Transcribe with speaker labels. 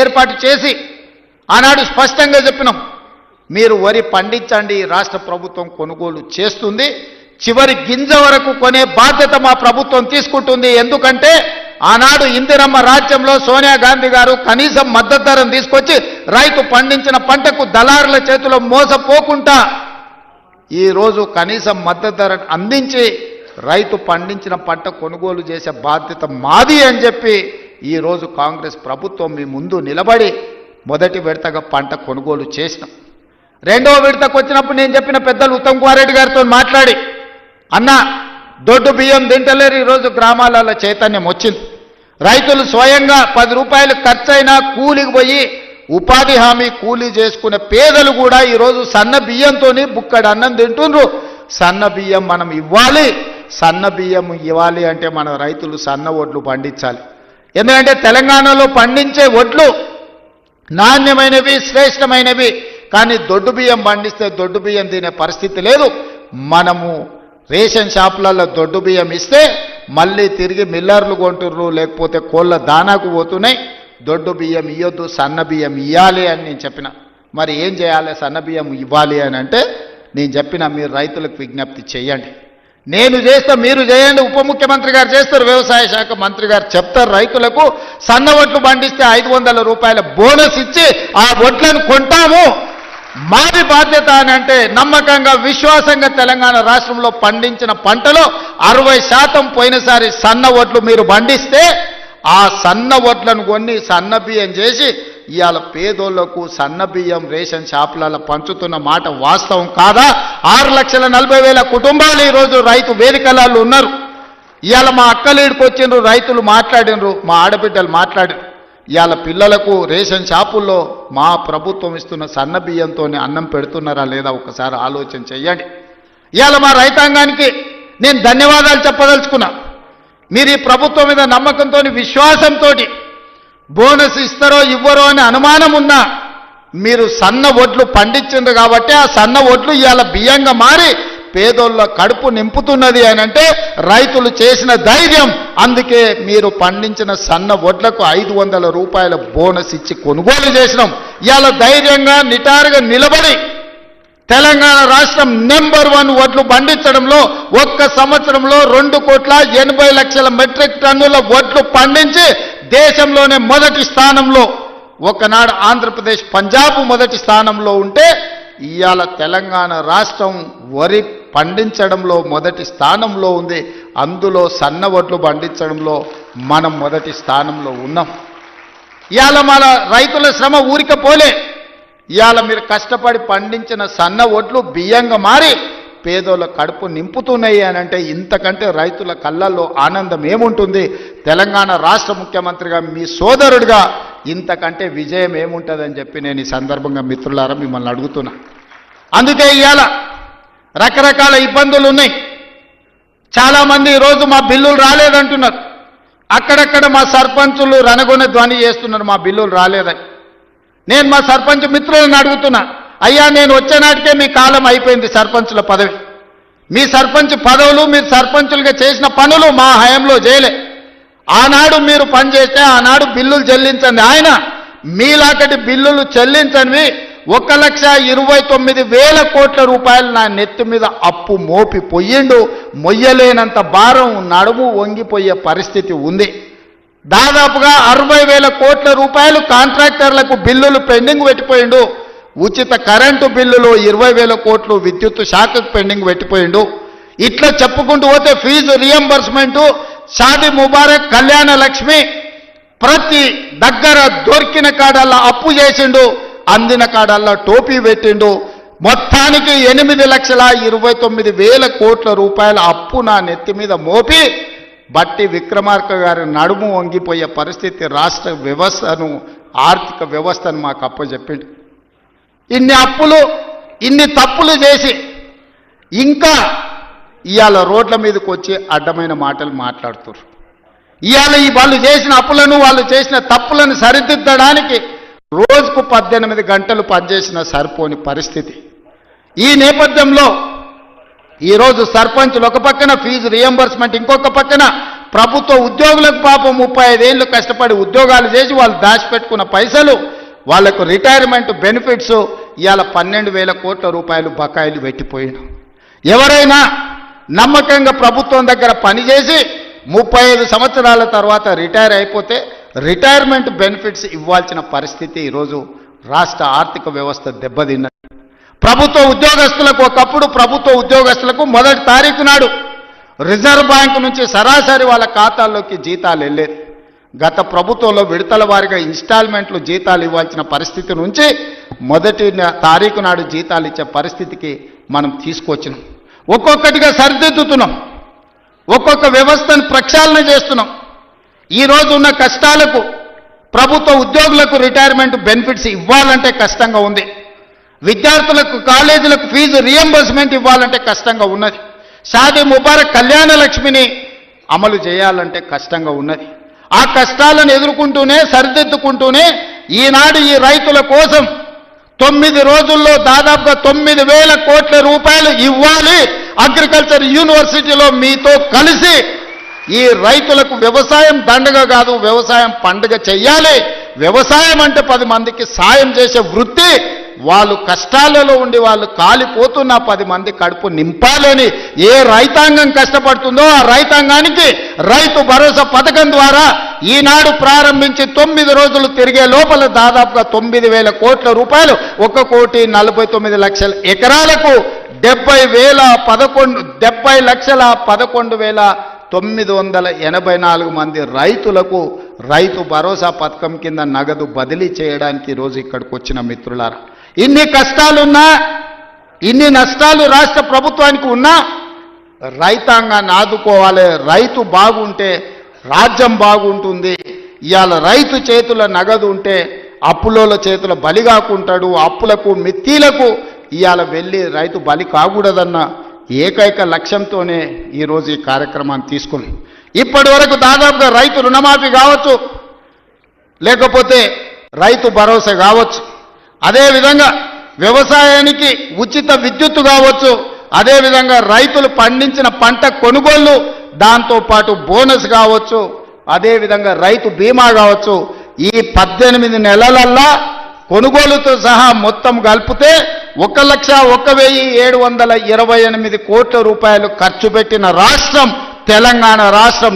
Speaker 1: ఏర్పాటు చేసి ఆనాడు స్పష్టంగా చెప్పినాం. మీరు వరి పండించండి రాష్ట్ర ప్రభుత్వం కొనుగోలు చేస్తుంది. చివరి గింజ వరకు కొనే బాధ్యత మా ప్రభుత్వం తీసుకుంటుంది. ఎందుకంటే ఆనాడు ఇందిరమ్మ రాజ్యంలో సోనియా గాంధీ గారు కనీసం మద్దతు ధరను తీసుకొచ్చి రైతు పండించిన పంటకు దళారుల చేతిలో మోసపోకుండా ఈరోజు కనీసం మద్దతు ధరను అందించి రైతు పండించిన పంట కొనుగోలు చేసే బాధ్యత మాది అని చెప్పి ఈరోజు కాంగ్రెస్ ప్రభుత్వం మీ ముందు నిలబడి మొదటి విడతగా పంట కొనుగోలు చేసినాం. రెండవ విడతకు వచ్చినప్పుడు నేను చెప్పిన పెద్దలు ఉత్తమ్ కుమార్ రెడ్డి గారితో మాట్లాడి అన్న దొడ్డు బియ్యం తింటలేరు ఈరోజు గ్రామాలలో చైతన్యం వచ్చింది. రైతులు స్వయంగా పది రూపాయలు ఖర్చైనా కూలికి పోయి ఉపాధి హామీ కూలీ చేసుకునే పేదలు కూడా ఈరోజు సన్న బియ్యంతోని బుక్కడి అన్నం తింటుండ్రు. సన్న బియ్యం మనం ఇవ్వాలి సన్న బియ్యం ఇవ్వాలి అంటే మన రైతులు సన్న ఒడ్లు పండించాలి. ఎందుకంటే తెలంగాణలో పండించే ఒడ్లు నాణ్యమైనవి శ్రేష్టమైనవి. కానీ దొడ్డు బియ్యం పండిస్తే దొడ్డు బియ్యం తినే పరిస్థితి లేదు. మనము రేషన్ షాపులలో దొడ్డు బియ్యం ఇస్తే మళ్ళీ తిరిగి మిల్లర్లు కొంటుర్రు లేకపోతే కోళ్ళ దానాకు పోతున్నాయి. దొడ్డు బియ్యం ఇవ్వద్దు సన్న బియ్యం ఇవ్వాలి అని నేను చెప్పిన. మరి ఏం చేయాలి? సన్న బియ్యం ఇవ్వాలి అని అంటే నేను చెప్పిన మీరు రైతులకు విజ్ఞప్తి చేయండి. నేను చేస్తా మీరు చేయండి. ఉప ముఖ్యమంత్రి గారు చేస్తారు వ్యవసాయ శాఖ మంత్రి గారు చెప్తారు. రైతులకు సన్న ఒట్లు పండిస్తే ఐదు వందల రూపాయల బోనస్ ఇచ్చి ఆ ఒట్లను కొంటాము. మాది బాధ్యత అని అంటే నమ్మకంగా విశ్వాసంగా తెలంగాణ రాష్ట్రంలో పండించిన పంటలో అరవై శాతం పోయినసారి సన్న ఒట్లు మీరు పండిస్తే ఆ సన్న వడ్లను కొన్ని సన్న బియ్యం చేసి ఇవాళ పేదోళ్ళకు సన్న బియ్యం రేషన్ షాపులలో పంచుతున్న మాట వాస్తవం కాదా? ఆరు లక్షల నలభై వేల కుటుంబాలు ఈరోజు రైతు వేదికలలో ఉన్నారు. ఇవాళ మా అక్కలీడికి వచ్చిండ్రు రైతులు మాట్లాడినరు మా ఆడబిడ్డలు మాట్లాడినరు. ఇవాళ పిల్లలకు రేషన్ షాపుల్లో మా ప్రభుత్వం ఇస్తున్న సన్న బియ్యంతో అన్నం పెడుతున్నారా లేదా ఒకసారి ఆలోచన చెయ్యండి ఇవాళ మా రైతాంగానికి నేను ధన్యవాదాలు చెప్పదలుచుకున్నా. మీరు ఈ ప్రభుత్వం మీద నమ్మకంతో విశ్వాసంతో బోనస్ ఇస్తారో ఇవ్వరో అనే అనుమానం ఉన్నా మీరు సన్న ఒడ్లు పండించిండ్రు కాబట్టి ఆ సన్న ఒడ్లు ఇవాళ బియ్యంగా మారి పేదోళ్ళ కడుపు నింపుతున్నది అని అంటే రైతులు చేసిన ధైర్యం. అందుకే మీరు పండించిన సన్న ఒడ్లకు ఐదు వందల రూపాయల బోనస్ ఇచ్చి కొనుగోలు చేసినాం. ఇవాళ ధైర్యంగా నిటారుగా నిలబడి తెలంగాణ రాష్ట్రం నెంబర్ వన్ వడ్లు పండించడంలో ఒక్క సంవత్సరంలో రెండు కోట్ల ఎనభై లక్షల మెట్రిక్ టన్నుల వడ్లు పండించి దేశంలోనే మొదటి స్థానంలో. ఒకనాడు ఆంధ్రప్రదేశ్ పంజాబ్ మొదటి స్థానంలో ఉంటే ఇవాళ తెలంగాణ రాష్ట్రం వరి పండించడంలో మొదటి స్థానంలో ఉంది. అందులో సన్న వడ్లు పండించడంలో మనం మొదటి స్థానంలో ఉన్నాం. ఇవాళ మన రైతుల శ్రమ ఊరిక పోలే. ఇవాళ మీరు కష్టపడి పండించిన సన్న ఒడ్లు బియ్యంగా మారి పేదోళ్ళ కడుపు నింపుతున్నాయి అని అంటే ఇంతకంటే రైతుల కళ్ళల్లో ఆనందం ఏముంటుంది? తెలంగాణ రాష్ట్ర ముఖ్యమంత్రిగా మీ సోదరుడిగా ఇంతకంటే విజయం ఏముంటుందని చెప్పి నేను ఈ సందర్భంగా మిత్రులారా మిమ్మల్ని అడుగుతున్నా. అందుకే ఇవాళ రకరకాల ఇబ్బందులు ఉన్నాయి. చాలామంది ఈరోజు మా బిల్లులు రాలేదంటున్నారు. అక్కడక్కడ మా సర్పంచులు రణగొన ధ్వని చేస్తున్నారు మా బిల్లులు రాలేదని. నేను మా సర్పంచ్ మిత్రులను అడుగుతున్నా అయ్యా నేను వచ్చేనాటికే మీ కాలం అయిపోయింది సర్పంచుల పదవి. మీ సర్పంచ్ పదవులు మీరు సర్పంచులుగా చేసిన పనులు మా హయాంలో చేయలే. ఆనాడు మీరు పనిచేస్తే ఆనాడు బిల్లులు చెల్లించండి. ఆయన మీలాంటి బిల్లులు చెల్లించనివి ఒక లక్ష ఇరవై తొమ్మిది వేల కోట్ల రూపాయలు నా నెత్తి మీద అప్పు మోపి పొయ్యిండు మొయ్యలేనంత భారం నడుము వంగిపోయే పరిస్థితి ఉంది. దాదాపుగా అరవై వేల కోట్ల రూపాయలు కాంట్రాక్టర్లకు బిల్లులు పెండింగ్ పెట్టిపోయిండు. ఉచిత కరెంటు బిల్లులు ఇరవై వేల కోట్లు విద్యుత్ శాఖకు పెండింగ్ పెట్టిపోయిండు. ఇట్లా చెప్పుకుంటూ పోతే ఫీజు రియంబర్స్మెంటు షాది ముబారక్ కళ్యాణ లక్ష్మి ప్రతి దగ్గర దొరికిన కాడల్లా అప్పు చేసిండు. అందిన కాడల్లా టోపీ పెట్టిండు. మొత్తానికి ఎనిమిది లక్షల ఇరవై తొమ్మిది వేల కోట్ల రూపాయల అప్పు నా నెత్తి మీద మోపి బట్టి విక్రమార్క గారి నడుము వంగిపోయే పరిస్థితి రాష్ట్ర వ్యవస్థను ఆర్థిక వ్యవస్థను మాకు అప్పచెప్పిండు ఇన్ని అప్పులు ఇన్ని తప్పులు చేసి ఇంకా ఇవాళ రోడ్ల మీదకి వచ్చి అడ్డమైన మాటలు మాట్లాడుతున్నారు ఇవాళ ఈ వాళ్ళు చేసిన అప్పులను వాళ్ళు చేసిన తప్పులను సరిదిద్దడానికి రోజుకు పద్దెనిమిది గంటలు పనిచేసిన సరిపోని పరిస్థితి. ఈ నేపథ్యంలో ఈరోజు సర్పంచులు ఒక పక్కన ఫీజు రియంబర్స్మెంట్ ఇంకొక పక్కన. ప్రభుత్వ ఉద్యోగులకు పాపం ముప్పై ఐదేళ్ళు కష్టపడి ఉద్యోగాలు చేసి వాళ్ళు దాచిపెట్టుకున్న పైసలు వాళ్ళకు రిటైర్మెంట్ బెనిఫిట్స్ ఇవాళ పన్నెండు వేల కోట్ల రూపాయలు బకాయిలు పెట్టిపోయాడు ఎవరైనా నమ్మకంగా ప్రభుత్వం దగ్గర పనిచేసి ముప్పై ఐదు సంవత్సరాల తర్వాత రిటైర్ అయిపోతే రిటైర్మెంట్ బెనిఫిట్స్ ఇవ్వాల్సిన పరిస్థితి ఈరోజు రాష్ట్ర ఆర్థిక వ్యవస్థ దెబ్బతిన్నది. ప్రభుత్వ ఉద్యోగస్తులకు ఒకప్పుడు ప్రభుత్వ ఉద్యోగస్తులకు మొదటి తారీఖు నాడు రిజర్వ్ బ్యాంక్ నుంచి సరాసరి వాళ్ళ ఖాతాల్లోకి జీతాలు వెళ్ళేది. గత ప్రభుత్వంలో విడతల వారిగా ఇన్స్టాల్మెంట్లు జీతాలు ఇవ్వాల్సిన పరిస్థితి నుంచి మొదటి తారీఖు నాడు జీతాలు ఇచ్చే పరిస్థితికి మనం తీసుకొచ్చినాం. ఒక్కొక్కటిగా సరిదిద్దుతున్నాం. ఒక్కొక్క వ్యవస్థను ప్రక్షాళన చేస్తున్నాం. ఈరోజు ఉన్న కష్టాలకు ప్రభుత్వ ఉద్యోగులకు రిటైర్మెంట్ బెనిఫిట్స్ ఇవ్వాలంటే కష్టంగా ఉంది. విద్యార్థులకు కాలేజీలకు ఫీజు రియంబర్స్మెంట్ ఇవ్వాలంటే కష్టంగా ఉన్నది. సాది ముబారక్ కళ్యాణ లక్ష్మిని అమలు చేయాలంటే కష్టంగా ఉన్నది. ఆ కష్టాలను ఎదుర్కొంటూనే సరిదిద్దుకుంటూనే ఈనాడు ఈ రైతుల కోసం తొమ్మిది రోజుల్లో దాదాపుగా తొమ్మిది వేల కోట్ల రూపాయలు ఇవ్వాలి అగ్రికల్చర్ యూనివర్సిటీలో మీతో కలిసి. ఈ రైతులకు వ్యవసాయం దండగ కాదు వ్యవసాయం పండుగ చెయ్యాలి. వ్యవసాయం అంటే పది మందికి సాయం చేసే వృత్తి. వాళ్ళు కష్టాలలో ఉండి వాళ్ళు కాలిపోతున్న పది మంది కడుపు నింపాలని ఏ రైతాంగం కష్టపడుతుందో ఆ రైతాంగానికి రైతు భరోసా పథకం ద్వారా ఈనాడు ప్రారంభించి తొమ్మిది రోజులు తిరిగే లోపల దాదాపుగా తొమ్మిది వేల కోట్ల రూపాయలు ఒక కోటి నలభై తొమ్మిది లక్షల ఎకరాలకు డెబ్బై వేల పదకొండు డెబ్బై లక్షల పదకొండు వేల తొమ్మిది వందల ఎనభై నాలుగు మంది రైతులకు రైతు భరోసా పథకం కింద నగదు బదిలీ చేయడానికి ఈరోజు ఇక్కడికి వచ్చిన మిత్రులారా. ఇన్ని కష్టాలున్నా ఇన్ని నష్టాలు రాష్ట్ర ప్రభుత్వానికి ఉన్నా రైతాంగాన్ని ఆదుకోవాలి. రైతు బాగుంటే రాజ్యం బాగుంటుంది. ఇవాళ రైతు చేతుల నగదు ఉంటే అప్పులోల చేతుల బలి కాకుంటాడు. అప్పులకు మిత్తీలకు ఇవాళ వెళ్ళి రైతు బలి కాకూడదన్న ఏకైక లక్ష్యంతోనే ఈరోజు ఈ కార్యక్రమాన్ని తీసుకుని ఇప్పటి వరకు దాదాపుగా రైతు రుణమాఫీ కావచ్చు లేకపోతే రైతు భరోసా కావచ్చు. అదేవిధంగా వ్యవసాయానికి ఉచిత విద్యుత్తు కావచ్చు అదేవిధంగా రైతులు పండించిన పంట కొనుగోళ్ళు దాంతోపాటు బోనస్ కావచ్చు అదేవిధంగా రైతు బీమా కావచ్చు ఈ పద్దెనిమిది నెలలల్లా కొనుగోలుతో సహా మొత్తం కలిపితే ఒక లక్ష ఒక వెయ్యి ఏడు వందల ఇరవై ఎనిమిది కోట్ల రూపాయలు ఖర్చు పెట్టిన రాష్ట్రం తెలంగాణ రాష్ట్రం